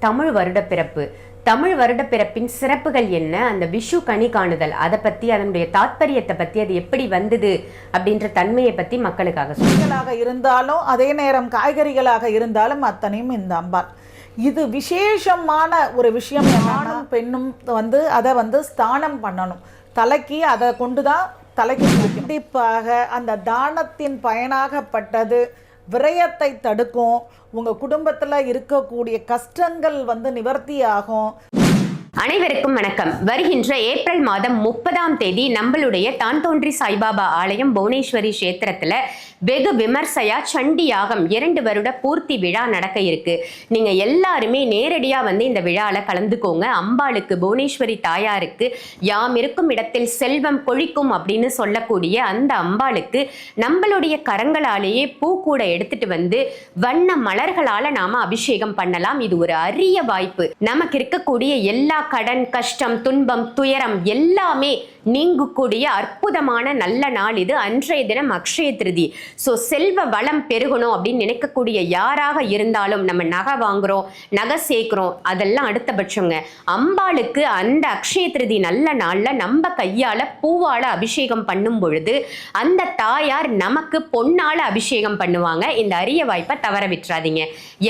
தமிழ் வருடப்பிறப்பு. தமிழ் வருடப்பிறப்பின் சிறப்புகள் என்ன? அந்த விஷு கனி காணுதல். அதை பத்தி அதனுடைய தாத்பரியத்தை பத்தி அது எப்படி வந்தது? அப்படின்ற தன்மையை பத்தி மக்களுக்காக சொல்லுங்க இருந்தாலும் அதே நேரம் காய்கறிகளாக இருந்தாலும் அத்தனையும் இந்த அம்பாள். இது விசேஷமான ஒரு விஷயம். ஆணும் பெண்ணும் வந்து அதை வந்து ஸ்தானம் பண்ணணும். தலைக்கு அதை கொண்டு தான் தலைக்கு கண்டிப்பாக அந்த தானத்தின் பயனாகப்பட்டது. விரயத்தை தடுக்கும். உங்கள் குடும்பத்தில் இருக்கக்கூடிய கஷ்டங்கள் வந்து நிவர்த்தி ஆகும். அனைவருக்கும் வணக்கம். வருகின்ற ஏப்ரல் மாதம் முப்பதாம் தேதி நம்மளுடைய தான் தோன்றி சாய்பாபா ஆலயம் புவனேஸ்வரி கஷேத்திரத்துல வெகு விமர்சையா சண்டி யாகம் இரண்டு வருட பூர்த்தி விழா நடக்க இருக்கு. நீங்க எல்லாருமே நேரடியா வந்து இந்த விழால கலந்துக்கோங்க. அம்பாளுக்கு புவனேஸ்வரி தாயாருக்கு யாம் இருக்கும் இடத்தில் செல்வம் கொழிக்கும் அப்படின்னு சொல்லக்கூடிய அந்த அம்பாளுக்கு நம்மளுடைய கரங்களாலேயே பூக்கூட எடுத்துட்டு வந்து வண்ண மலர்களால நாம அபிஷேகம் பண்ணலாம். இது ஒரு அரிய வாய்ப்பு. நமக்கு இருக்கக்கூடிய எல்லா கடன் கஷ்டம் துன்பம் துயரம் எல்லாமே நீங்கக்கூடிய அற்புதமான நல்ல நாள் இது. அன்றைய தினம் அக்ஷய திருதி. ஸோ செல்வ வளம் பெருகணும் அப்படின்னு நினைக்கக்கூடிய யாராக இருந்தாலும் நம்ம நகை வாங்குறோம் நகை சேர்க்குறோம் அதெல்லாம் அடுத்தபட்சங்க. அம்பாளுக்கு அந்த அக்ஷய திருதி நல்ல நாளில் நம்ம கையால் பூவால் அபிஷேகம் பண்ணும் பொழுது அந்த தாயார் நமக்கு பொன்னால் அபிஷேகம் பண்ணுவாங்க. இந்த அரிய வாய்ப்பை தவற விட்டுறாதீங்க.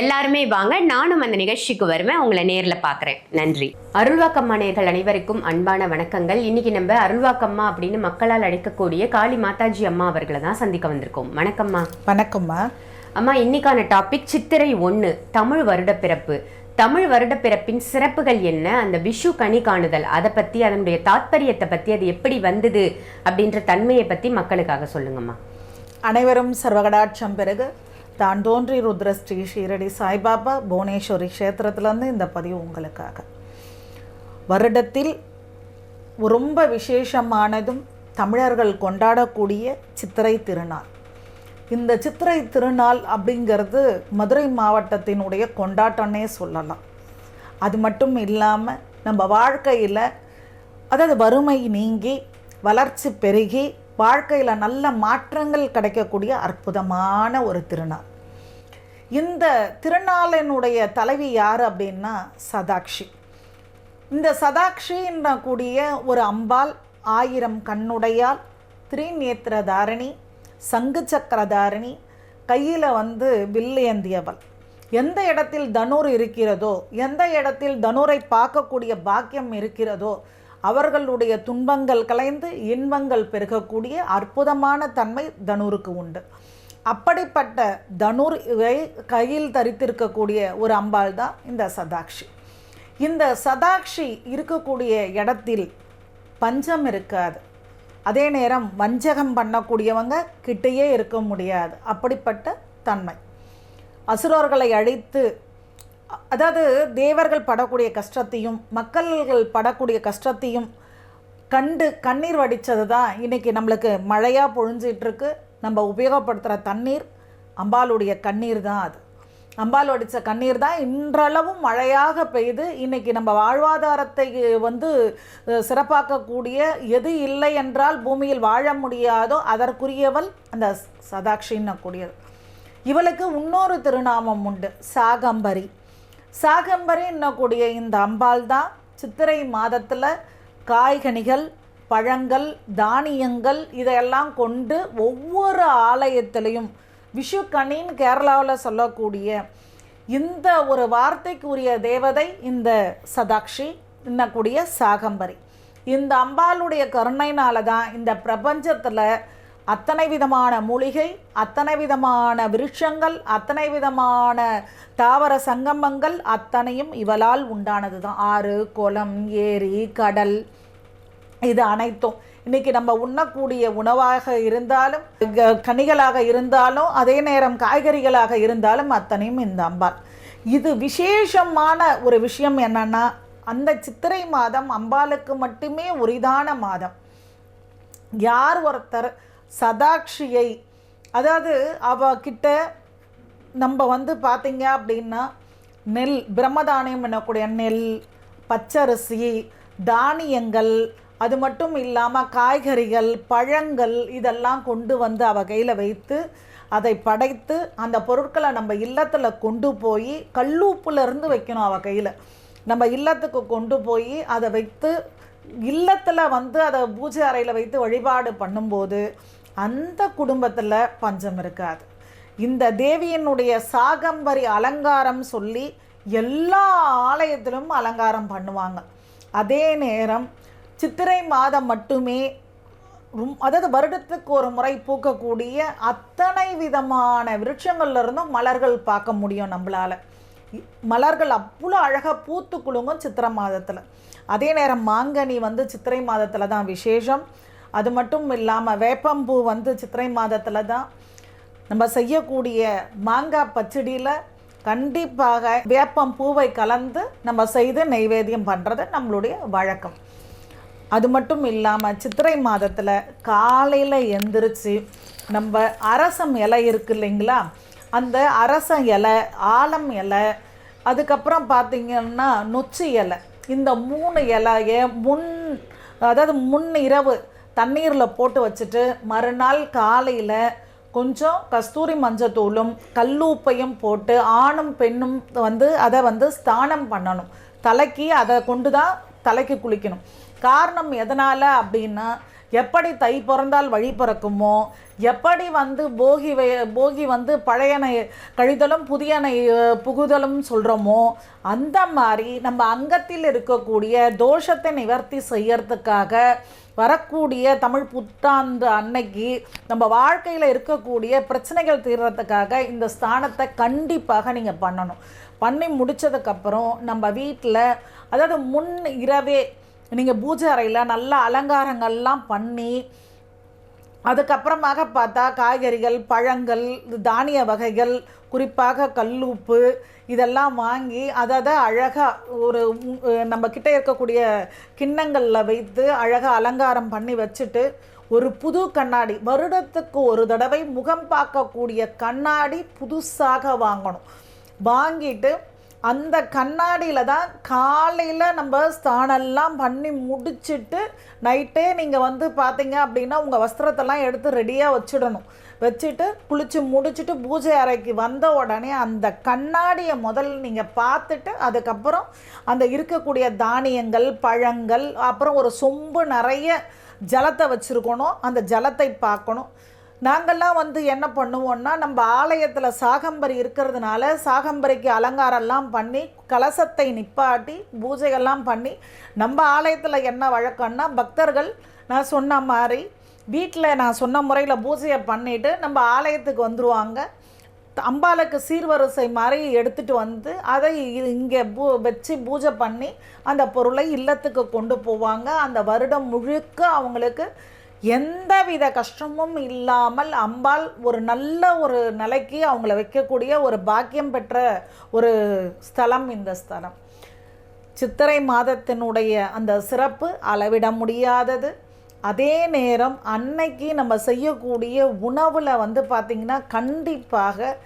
எல்லாருமே வாங்க நானும் அந்த நிகழ்ச்சிக்கு வருவேன். உங்களை நேரில் பார்க்குறேன் நன்றி. அருள்வாக்கம்மா நேர்கள் அனைவருக்கும் அன்பான வணக்கங்கள். இன்னைக்கு நம்ம அருள்வாக்கம்மா அப்படின்னு மக்களால் அழைக்கக்கூடிய காளி மாதாஜி அம்மா அவர்களை தான் சந்திக்க வந்திருக்கோம். வணக்கம்மா. வணக்கம்மா. அம்மா இன்னைக்கான டாபிக் சித்திரை ஒன்று தமிழ் வருடப்பிறப்பு. தமிழ் வருடப்பிறப்பின் சிறப்புகள் என்ன? அந்த விஷு கனி காணுதல் அதை பத்தி அதனுடைய தாத்பரியத்தை பத்தி அது எப்படி வந்தது அப்படின்ற தன்மையை பத்தி மக்களுக்காக சொல்லுங்கம்மா. அனைவரும் சர்வகடாட்சம் பிறகு. தான் தோன்றி ருத்ர ஸ்ரீ ஷீரடி சாய்பாபா புவனேஸ்வரி க்ஷேத்திரத்துலேருந்து இந்த பதிவு உங்களுக்காக. வருடத்தில் ரொம்ப விசேஷமானதும் தமிழர்கள் கொண்டாடக்கூடிய சித்திரை திருநாள். இந்த சித்திரை திருநாள் அப்படிங்கிறது மதுரை மாவட்டத்தினுடைய கொண்டாட்டம்னே சொல்லலாம். அது மட்டும் இல்லாமல் நம்ம வாழ்க்கையில் அதாவது வறுமை நீங்கி வளர்ச்சி பெருகி வாழ்க்கையில் நல்ல மாற்றங்கள் கிடைக்கக்கூடிய அற்புதமான ஒரு திருநாள். இந்த திருநாளினுடைய தலைவி யார் அப்படின்னா சதாக்ஷி. இந்த சதாக்ஷின்ன கூடிய ஒரு அம்பாள் ஆயிரம் கண்ணுடையால் திரிநேத்திரதாரணி சங்கு சக்கரதாரணி கையில் வந்து வில்லேந்தியவள் எந்த இடத்தில் தனுர் இருக்கிறதோ எந்த இடத்தில் தனுரை பார்க்கக்கூடிய பாக்கியம் இருக்கிறதோ அவர்களுடைய துன்பங்கள் கலைந்து இன்பங்கள் பெருகக்கூடிய அற்புதமான தன்மை தனுருக்கு உண்டு. அப்படிப்பட்ட தனுர் கையில் தரித்திருக்கக்கூடிய ஒரு அம்பாள் தான் இந்த சதாக்ஷி. இந்த சதாக்ஷி இருக்கக்கூடிய இடத்தில் பஞ்சம் இருக்காது. அதே நேரம் வஞ்சகம் பண்ணக்கூடியவங்க கிட்டேயே இருக்க முடியாது. அப்படிப்பட்ட தன்மை. அசுரர்களை அழித்து அதாவது தேவர்கள் படக்கூடிய கஷ்டத்தையும் மக்கள்கள் படக்கூடிய கஷ்டத்தையும் கண்டு கண்ணீர் வடித்தது தான் இன்றைக்கி நம்மளுக்கு மழையாக பொழிஞ்சிட்ருக்கு நம்ம உபயோகப்படுத்துகிற தண்ணீர் அம்பாளுடைய கண்ணீர் தான் அது. அம்பாள் வடித்த கண்ணீர் தான் இன்றளவும் மழையாக பெய்து இன்னைக்கு நம்ம வாழ்வாதாரத்தை வந்து சிறப்பாக்கக்கூடிய எது இல்லை என்றால் பூமியில் வாழ முடியாதோ அதற்குரியவள் அந்த சதாட்சின்னு கூடியது. இவளுக்கு இன்னொரு திருநாமம் உண்டு சாகம்பரி. சாகம்பரி என்னக்கூடிய இந்த அம்பாள் தான் சித்திரை மாதத்தில் காய்கனிகள் பழங்கள் தானியங்கள் இதையெல்லாம் கொண்டு ஒவ்வொரு ஆலயத்திலையும் விஷு கேரளாவில் சொல்லக்கூடிய இந்த ஒரு வார்த்தைக்குரிய தேவதை இந்த சதாக்ஷி என்னக்கூடிய சாகம்பரி. இந்த அம்பாளுடைய கருணையினால தான் இந்த பிரபஞ்சத்தில் அத்தனை விதமான மூலிகை அத்தனை விதமான விருட்சங்கள் அத்தனை விதமான தாவர சங்கமங்கள் அத்தனையும் இவளால் உண்டானது தான் ஆறு குளம் ஏரி கடல் இது அனைத்தும். இன்னைக்கு நம்ம உண்ணக்கூடிய உணவாக இருந்தாலும் க- கனிகளாக இருந்தாலும் அதே நேரம் காய்கறிகளாக இருந்தாலும் அத்தனையும் இந்த அம்பாள். இது விசேஷமான ஒரு விஷயம் என்னன்னா அந்த சித்திரை மாதம் அம்பாளுக்கு மட்டுமே உரிதான மாதம். யார் ஒருத்தர் சதாக்ஷியை அதாவது அவ கிட்ட நம்ம வந்து பார்த்தீங்க அப்படின்னா நெல் பிரம்மதானியம் என்னக்கூடிய நெல் பச்சரிசி தானியங்கள் அது மட்டும் இல்லாமல் காய்கறிகள் பழங்கள் இதெல்லாம் கொண்டு வந்து அவ கையில் வைத்து அதை படைத்து அந்த பொருட்களை நம்ம இல்லத்தில் கொண்டு போய் கல்லூப்புலேருந்து வைக்கணும் அவ கையில். நம்ம இல்லத்துக்கு கொண்டு போய் அதை வைத்து இல்லத்தில் வந்து அதை பூஜை அறையில் வைத்து வழிபாடு பண்ணும்போது அந்த குடும்பத்தில் பஞ்சம் இருக்காது. இந்த தேவியினுடைய சாகம்பரி அலங்காரம் சொல்லி எல்லா ஆலயத்திலும் அலங்காரம் பண்ணுவாங்க. அதே நேரம் சித்திரை மாதம் மட்டுமே அதாவது வருடத்துக்கு ஒரு முறை பூக்கக்கூடிய அத்தனை விதமான விருட்சங்கள்ல இருந்தும் மலர்கள் பார்க்க முடியும் நம்மளால. மலர்கள் அவ்வளோ அழகாக பூத்து குலுங்கும் சித்திரை மாதத்தில். அதே நேரம் மாங்கனி வந்து சித்திரை மாதத்தில் தான் விசேஷம். அது மட்டும் இல்லாமல் வேப்பம்பூ வந்து சித்திரை மாதத்தில் தான். நம்ம செய்யக்கூடிய மாங்காய் பச்சடியில் கண்டிப்பாக வேப்பம் பூவை கலந்து நம்ம செய்து நைவேத்தியம் பண்ணுறது நம்மளுடைய வழக்கம். அது மட்டும் இல்லாமல் சித்திரை மாதத்தில் காலையில் எந்திரிச்சு நம்ம அரசம் இலை இருக்கு இல்லைங்களா? அந்த அரச இலை ஆலம் இலை அதுக்கப்புறம் பார்த்திங்கன்னா நொச்சி இலை. இந்த மூணு இலையை முன் அதாவது முன் இரவு தண்ணீரில் போட்டு வச்சுட்டு மறுநாள் காலையில் கொஞ்சம் கஸ்தூரி மஞ்சத்தூளும் கல்லூப்பையும் போட்டு ஆணும் பெண்ணும் வந்து அதை வந்து ஸ்தானம் பண்ணணும். தலைக்கு அதை கொண்டு தான் தலைக்கு குளிக்கணும். காரணம் எதனால் அப்படின்னா எப்படி தை பிறந்தால் வழி பிறக்குமோ எப்படி வந்து போகி வே- போகி வந்து பழையனை கழிதலும் புதியனை புகுதலும் சொல்கிறோமோ அந்த மாதிரி நம்ம அங்கத்தில் இருக்கக்கூடிய தோஷத்தை நிவர்த்தி செய்யறதுக்காக வரக்கூடிய தமிழ் புத்தாண்டு அன்னைக்கு நம்ம வாழ்க்கையில் இருக்கக்கூடிய பிரச்சனைகள் தீர்றதுக்காக இந்த ஸ்தானத்தை கண்டிப்பாக நீங்கள் பண்ணணும். பண்ணி முடித்ததுக்கப்புறம் நம்ம வீட்டில் அதாவது முன் இரவே நீங்கள் பூஜை அறையில் நல்ல அலங்காரங்கள்லாம் பண்ணி அதுக்கப்புறமாக பார்த்தா காய்கறிகள் பழங்கள் தானிய வகைகள் குறிப்பாக கல்லுப்பு இதெல்லாம் வாங்கி அதை அதை அழகாக ஒரு நம்ம கிட்டே இருக்கக்கூடிய கிண்ணங்களில் வைத்து அழகாக அலங்காரம் பண்ணி வச்சுட்டு ஒரு புது கண்ணாடி வருடத்துக்கு ஒரு தடவை முகம் பார்க்கக்கூடிய கண்ணாடி புதுசாக வாங்கணும். வாங்கிட்டு அந்த கண்ணாடியில் தான் காலையில் நம்ம ஸ்தானெல்லாம் பண்ணி முடிச்சுட்டு நைட்டே நீங்கள் வந்து பார்த்தீங்க அப்படின்னா உங்கள் வஸ்திரத்தெல்லாம் எடுத்து ரெடியாக வச்சிடணும். வச்சுட்டு குளித்து முடிச்சுட்டு பூஜை அறைக்கு வந்த உடனே அந்த கண்ணாடியை முதல்ல நீங்கள் பார்த்துட்டு அதுக்கப்புறம் அந்த இருக்கக்கூடிய தானியங்கள் பழங்கள் அப்புறம் ஒரு சொம்பு நிறைய ஜலத்தை வச்சுருக்கணும். அந்த ஜலத்தை பார்க்கணும். நாங்கள்லாம் வந்து என்ன பண்ணுவோம்னா நம்ம ஆலயத்தில் சாகம்பரி இருக்கிறதுனால சாகம்பரிக்கு அலங்காரம்லாம் பண்ணி கலசத்தை நிப்பாட்டி பூஜைகள்லாம் பண்ணி நம்ம ஆலயத்தில் என்ன வழக்கம்னா பக்தர்கள் நான் சொன்ன மாதிரி வீட்டில் நான் சொன்ன முறையில் பூஜையை பண்ணிவிட்டு நம்ம ஆலயத்துக்கு வந்துடுவாங்க அம்பாளுக்கு சீர்வரிசை மாதிரி எடுத்துகிட்டு வந்து அதை இங்கே பூ வச்சு பூஜை பண்ணி அந்த பொருளை இல்லத்துக்கு கொண்டு போவாங்க. அந்த வருடம் முழுக்க அவங்களுக்கு எந்தவித கஷ்டமும் இல்லாமல் அம்பாள் ஒரு நல்ல ஒரு நிலைக்கு அவங்கள வைக்கக்கூடிய ஒரு பாக்கியம் பெற்ற ஒரு ஸ்தலம் இந்த ஸ்தலம். சித்திரை மாதத்தினுடைய அந்த சிறப்பு அளவிட முடியாதது. அதே நேரம் அன்னைக்கு நம்ம செய்யக்கூடிய உணவில் வந்து பார்த்திங்கன்னா கண்டிப்பாக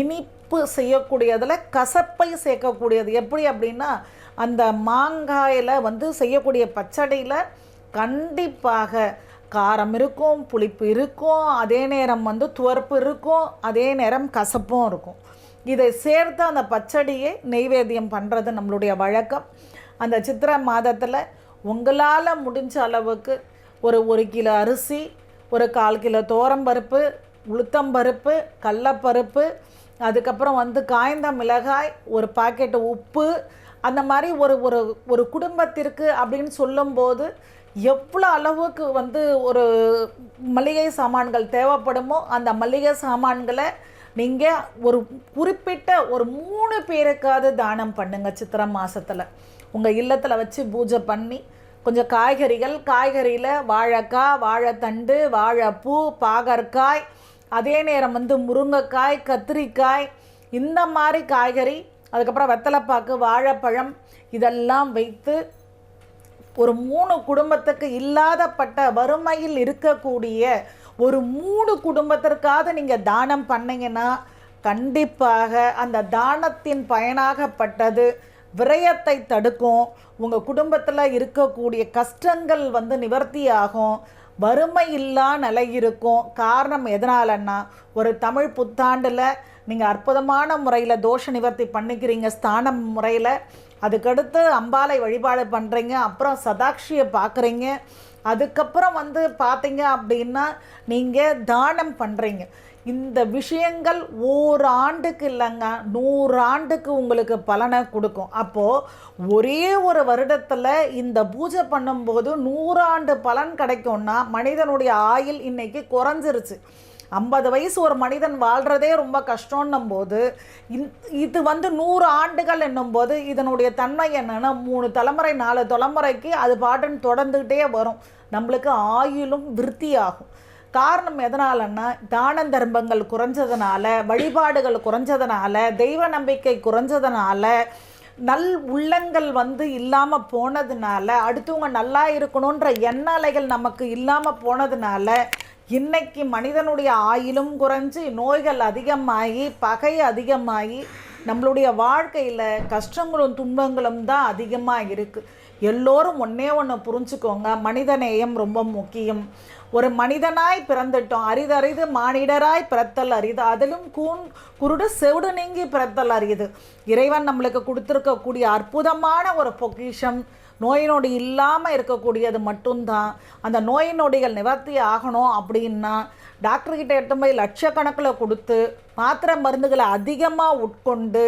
இனிப்பு செய்யக்கூடியதில் கசப்பை சேர்க்கக்கூடியது. எப்படி அப்படின்னா அந்த மாங்காயில் வந்து செய்யக்கூடிய பச்சடியில் கண்டிப்பாக காரம் இருக்கும் புளிப்பு இருக்கும் அதே நேரம் வந்து துவர்ப்பு இருக்கும் அதே நேரம் கசப்பும் இருக்கும். இதை சேர்த்து அந்த பச்சடியை நெய்வேத்தியம் பண்ணுறது நம்மளுடைய வழக்கம். அந்த சித்திரை மாதத்தில் உங்களால் முடிஞ்ச அளவுக்கு ஒரு ஒரு கிலோ அரிசி ஒரு கால் கிலோ தோரம்பருப்பு உளுத்தம்பருப்பு கடலப்பருப்பு அதுக்கப்புறம் வந்து காய்ந்த மிளகாய் ஒரு பாக்கெட்டு உப்பு அந்த மாதிரி ஒரு ஒரு ஒரு குடும்பத்திற்கு அப்படின்னு சொல்லும்போது எவ்வளோ அளவுக்கு வந்து ஒரு மளிகை சாமான்கள் தேவைப்படுமோ அந்த மளிகை சாமான்களை நீங்கள் ஒரு குறிப்பிட்ட ஒரு மூணு பேருக்காவது தானம் பண்ணுங்கள் சித்திரை மாதத்தில் உங்கள் இல்லத்தில் வச்சு பூஜை பண்ணி கொஞ்சம் காய்கறிகள் காய்கறியில் வாழைக்காய் வாழைத்தண்டு வாழைப்பூ பாகற்காய் அதே நேரம் வந்து முருங்கைக்காய் கத்திரிக்காய் இந்த மாதிரி காய்கறி அதுக்கப்புறம் வெத்தலைப்பாக்கு வாழைப்பழம் இதெல்லாம் வைத்து ஒரு மூணு குடும்பத்துக்கு இல்லாதப்பட்ட வறுமையில் இருக்கக்கூடிய ஒரு மூணு குடும்பத்திற்காவது நீங்கள் தானம் பண்ணீங்கன்னா கண்டிப்பாக அந்த தானத்தின் பயனாகப்பட்டது விரயத்தை தடுக்கும். உங்கள் குடும்பத்தில் இருக்கக்கூடிய கஷ்டங்கள் வந்து நிவர்த்தி ஆகும். வறுமை இல்லா நிலை இருக்கும் காரணம் எதனாலன்னா ஒரு தமிழ் புத்தாண்டில் நீங்கள் அற்புதமான முறையில் தோஷ நிவர்த்தி பண்ணிக்கிறீங்க ஸ்தானம் முறையில். அதுக்கடுத்து அம்பாலை வழிபாடு பண்ணுறீங்க அப்புறம் சதாட்சியை பார்க்குறீங்க. அதுக்கப்புறம் வந்து பார்த்தீங்க அப்படின்னா நீங்கள் தானம் பண்ணுறீங்க இந்த விஷயங்கள் ஒரு ஆண்டுக்கு இல்லைங்க. நூறாண்டுக்கு உங்களுக்கு பலனை கொடுக்கும். அப்போது ஒரே ஒரு வருடத்தில் இந்த பூஜை பண்ணும்போது நூறாண்டு பலன் கிடைக்கும்னா மனிதனுடைய ஆயுள் இன்னைக்கு குறைஞ்சிருச்சு. ஐம்பது வயசு ஒரு மனிதன் வாழ்கிறதே ரொம்ப கஷ்டம்னும் போது இது வந்து நூறு ஆண்டுகள் என்னும்போது இதனுடைய தன்மை என்னென்னா மூணு தலைமுறை நாலு தலைமுறைக்கு அது பாட்டுன்னு தொடர்ந்துக்கிட்டே வரும். நம்மளுக்கு ஆயுளும் விருத்தியாகும். காரணம் எதனாலன்னா தான தர்மங்கள் குறைஞ்சதுனால வழிபாடுகள் குறைஞ்சதுனால தெய்வ நம்பிக்கை குறைஞ்சதுனால நல் உள்ளங்கள் வந்து இல்லாமல் போனதுனால அடுத்தவங்க நல்லா இருக்கணுன்ற எண்ண அலைகள் நமக்கு இல்லாமல் போனதுனால இன்னைக்கு மனிதனுடைய ஆயிலும் குறைஞ்சி நோய்கள் அதிகமாகி பகை அதிகமாகி நம்மளுடைய வாழ்க்கையில் கஷ்டங்களும் துன்பங்களும் தான் அதிகமாக இருக்குது எல்லோரும் ஒன்றே ஒன்று புரிஞ்சுக்கோங்க. மனிதநேயம் ரொம்ப முக்கியம். ஒரு மனிதனாய் பிறந்துட்டோம். அரிதறிது மானிடராய் பிறத்தல் அரிது. அதிலும் கூன் குருடு செவிடு நீங்கி பிறத்தல் அரியுது இறைவன் நம்மளுக்கு கொடுத்துருக்கக்கூடிய அற்புதமான ஒரு பொக்கிஷம். நோய் நொடி இல்லாமல் இருக்கக்கூடியது மட்டும்தான். அந்த நோய் நொடிகள் நிவர்த்தி ஆகணும் அப்படின்னா டாக்டர்கிட்ட எட்டு போய் லட்சக்கணக்கில் கொடுத்து மாத்திரை மருந்துகளை அதிகமாக உட்கொண்டு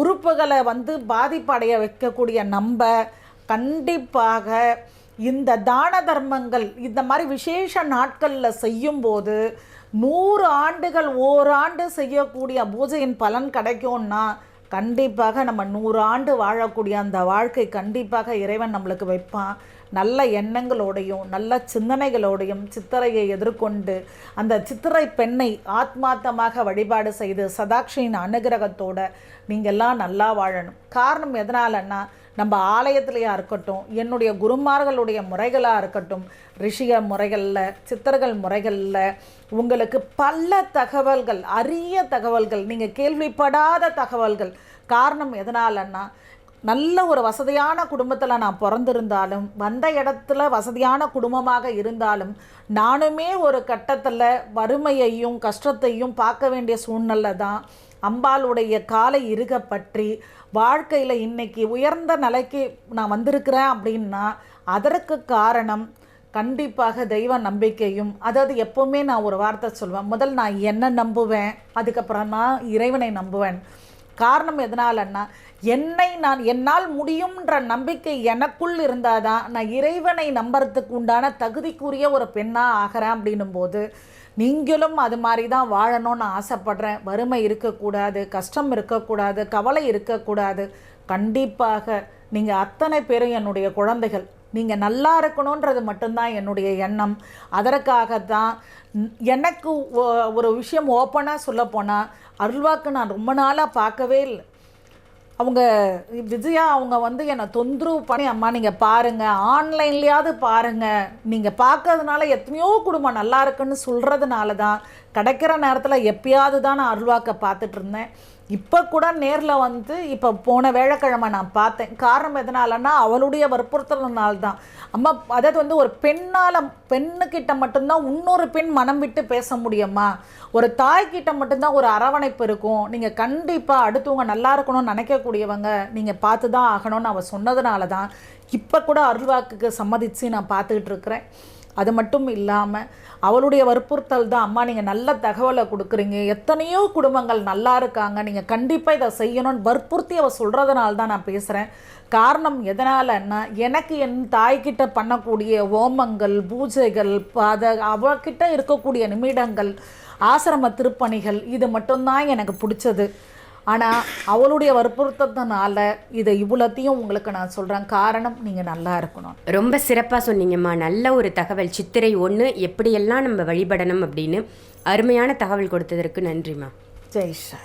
உறுப்புகளை வந்து பாதிப்படைய வைக்கக்கூடிய நம்ம கண்டிப்பாக இந்த தான தர்மங்கள் இந்த மாதிரி விசேஷ நாட்களில் செய்யும்போது நூறு ஆண்டுகள் ஓராண்டு செய்யக்கூடிய பூஜையின் பலன் கிடைக்கும்னா கண்டிப்பாக நம்ம நூறு ஆண்டு வாழக்கூடிய அந்த வாழ்க்கை கண்டிப்பாக இறைவன் நம்மளுக்கு வைப்பான். நல்ல எண்ணங்களோடையும் நல்ல சிந்தனைகளோடையும் சித்திரையை எதிர்கொண்டு அந்த சித்திரை பெண்ணை ஆத்மார்த்தமாக வழிபாடு செய்து சதாட்சியின் அனுகிரகத்தோடு நீங்கள்லாம் நல்லா வாழணும். காரணம் எதனாலன்னா நம்ம ஆலயத்திலையாக இருக்கட்டும் என்னுடைய குருமார்களுடைய முறைகளாக இருக்கட்டும் ரிஷிக முறைகளில் சித்தர்கள் முறைகளில் உங்களுக்கு பல தகவல்கள் அரிய தகவல்கள் நீங்கள் கேள்விப்படாத தகவல்கள். காரணம் எதனாலன்னா நல்ல ஒரு வசதியான குடும்பத்தில் நான் பிறந்திருந்தாலும் வந்த இடத்துல வசதியான குடும்பமாக இருந்தாலும் நானுமே ஒரு கட்டத்தில் வறுமையையும் கஷ்டத்தையும் பார்க்க வேண்டிய சூழ்நிலை தான் அம்பாளுடைய காலை இருக பற்றி வாழ்க்கையில் இன்னைக்கு உயர்ந்த நிலைக்கு நான் வந்திருக்கிறேன் அப்படின்னா அதற்கு காரணம் கண்டிப்பாக தெய்வ நம்பிக்கையும். அதாவது எப்போவுமே நான் ஒரு வார்த்தை சொல்வேன் முதல் நான் என்ன நம்புவேன் அதுக்கப்புறம் நான் இறைவனை நம்புவேன். காரணம் எதனாலன்னா என்னை நான் என்னால் முடியும்ன்ற நம்பிக்கை எனக்குள் இருந்தால் தான் நான் இறைவனை நம்புறதுக்கு உண்டான தகுதிக்குரிய ஒரு பெண்ணாக ஆகிறேன் அப்படின்னும் போது நீங்களும் அது மாதிரி தான் வாழணும்னு ஆசைப்படுறேன். வறுமை இருக்கக்கூடாது கஷ்டம் இருக்கக்கூடாது கவலை இருக்கக்கூடாது. கண்டிப்பாக நீங்கள் அத்தனை பேரும் என்னுடைய குழந்தைகள். நீங்கள் நல்லா இருக்கணுன்றது மட்டும்தான் என்னுடைய எண்ணம். அதற்காக தான் எனக்கு ஒ- ஒரு விஷயம் ஓப்பனாக சொல்லப்போனால் அருள்வாக்கு நான் ரொம்ப நாளாக பார்க்கவே இல்லை. அவங்க விஜயா அவங்க வந்து என்னை தொந்தரவு பண்ணி அம்மா நீங்கள் பாருங்கள் ஆன்லைன்லேயாவது பாருங்கள் நீங்கள் பார்க்கறதுனால எத்தனையோ குடும்பம் நல்லா இருக்குன்னு சொல்கிறதுனால தான் கிடைக்கிற நேரத்தில் எப்பயாவது தான் நான் அருள்வாக்க பார்த்துட்டு இருந்தேன். இப்போ கூட நேரில் வந்து இப்போ போன வேலைக்கிழமை நான் பார்த்தேன். காரணம் எதனாலன்னா அவளுடைய வற்புறுத்தலினால தான் அம்மா அதாவது வந்து ஒரு பெண்ணால் பெண்ணுக்கிட்ட மட்டும்தான் இன்னொரு பெண் மனம் விட்டு பேச முடியுமா? ஒரு தாய்கிட்ட மட்டும்தான் ஒரு அரவணைப்பு இருக்கும். நீங்கள் கண்டிப்பாக அடுத்தவங்க நல்லா இருக்கணும்னு நினைக்கக்கூடியவங்க நீங்கள் பார்த்து தான் ஆகணும்னு அவள் சொன்னதுனால தான் இப்போ கூட அருள்வாக்குக்கு சம்மதிச்சு நான் பார்த்துக்கிட்டு இருக்கிறேன். அது மட்டும் இல்லாமல் அவளுடைய வற்புறுத்தல் தான் அம்மா நீங்கள் நல்ல தகவலை கொடுக்குறீங்க. எத்தனையோ குடும்பங்கள் நல்லா இருக்காங்க. நீங்கள் கண்டிப்பாக இதை செய்யணும்னு வற்புறுத்தி அவள் சொல்கிறதுனால தான் நான் பேசுகிறேன் காரணம் எதனாலன்னா எனக்கு என் தாய்கிட்ட பண்ணக்கூடிய ஹோமங்கள் பூஜைகள் அதை அவகிட்ட இருக்கக்கூடிய நிமிடங்கள் ஆசிரம திருப்பணிகள் இது மட்டும்தான் எனக்கு பிடிச்சது. ஆனால் அவளுடைய வற்புறுத்தத்தினால இதை இவ்வளோத்தையும் உங்களுக்கு நான் சொல்கிறேன் காரணம் நீங்கள் நல்லா இருக்கணும். ரொம்ப சிறப்பாக சொன்னீங்கம்மா. நல்ல ஒரு தகவல். சித்திரை ஒன்று எப்படியெல்லாம் நம்ம வழிபடணும் அப்படின்னு அருமையான தகவல் கொடுத்ததற்கு நன்றிம்மா. ஜெய் ஷா